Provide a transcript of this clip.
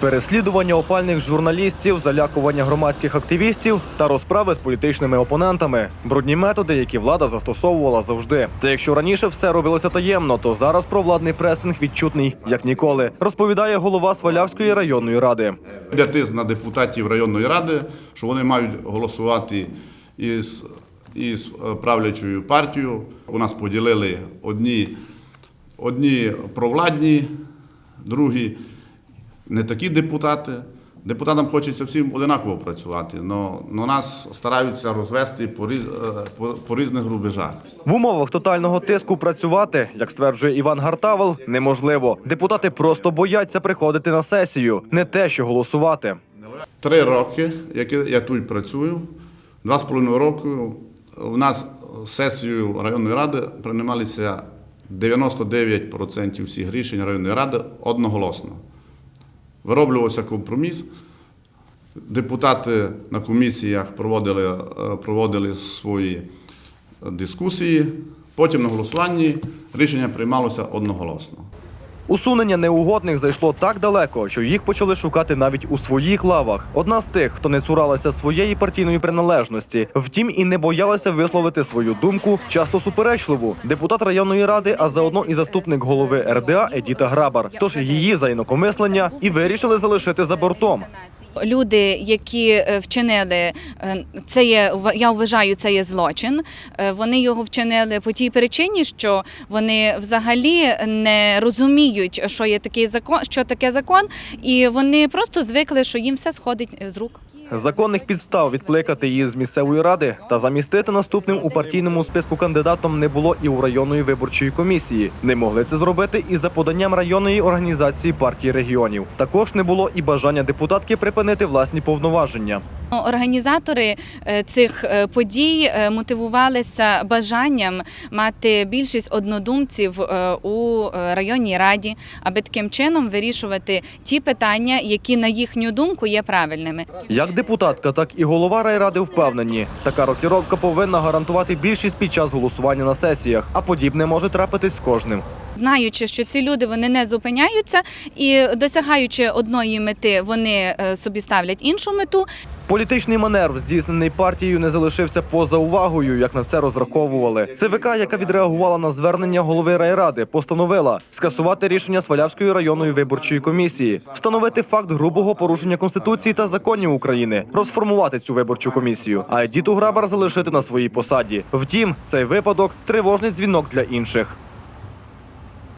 Переслідування опальних журналістів, залякування громадських активістів та розправи з політичними опонентами брудні методи, які влада застосовувала завжди. Та якщо раніше все робилося таємно, то зараз провладний пресинг відчутний як ніколи, розповідає голова Свалявської районної ради. Йде тиск на депутатів районної ради, що вони мають голосувати із, із е, правлячою партією. У нас поділили одні, одні провладні, другі не такі депутати. Депутатам хочеться всім одинаково працювати, але нас стараються розвести по, різ, е, по, по різних рубежах. В умовах тотального тиску працювати, як стверджує Іван Гартавел, неможливо. Депутати просто бояться приходити на сесію, не те, що голосувати. Три роки, як я тут працюю, два з половиною року у нас сесією районної ради приймалися 99% всіх рішень районної ради одноголосно. Вироблювався компроміс. Депутати на комісіях проводили, е, проводили свої дискусії. Потім на голосуванні рішення приймалося одноголосно. Усунення неугодних зайшло так далеко, що їх почали шукати навіть у своїх лавах. Одна з тих, хто не цуралася своєї партійної приналежності, втім і не боялася висловити свою думку, часто суперечливу. Депутат районної ради, а заодно і заступник голови РДА Едіта Грабар. Тож її за інакомислення і вирішили залишити за бортом. Люди, які е, вчинили е, це є я вважаю, це є злочин. Е, Вони його вчинили по тій причині, що вони взагалі не розуміють, що є такий закон, що таке закон, і вони просто звикли, що їм все сходить з рук. Законних підстав відкликати її з місцевої ради та замістити наступним у партійному списку кандидатом не було і у районної виборчої комісії. Не могли це зробити і за поданням районної організації партії регіонів. Також не було і бажання депутатки припинити власні повноваження. Організатори е, цих е, подій е, мотивувалися бажанням мати більшість однодумців у районній раді, аби таким чином вирішувати ті питання, які на їхню думку є правильними. Як депутатка, так і голова райради впевнені, така рокіровка повинна гарантувати більшість під час голосування на сесіях, а подібне може трапитись з кожним. Знаючи, що ці люди вони не зупиняються і досягаючи одної мети, вони е, собі ставлять іншу мету. Політичний маневр, здійснений партією, не залишився поза увагою, як на це розраховували. ЦВК, яка відреагувала на звернення голови райради, постановила скасувати рішення Свалявської районної виборчої комісії, встановити факт грубого порушення конституції та законів України, розформувати цю виборчу комісію, а Едіту Грабар залишити на своїй посаді. Втім, цей випадок тривожний дзвінок для інших.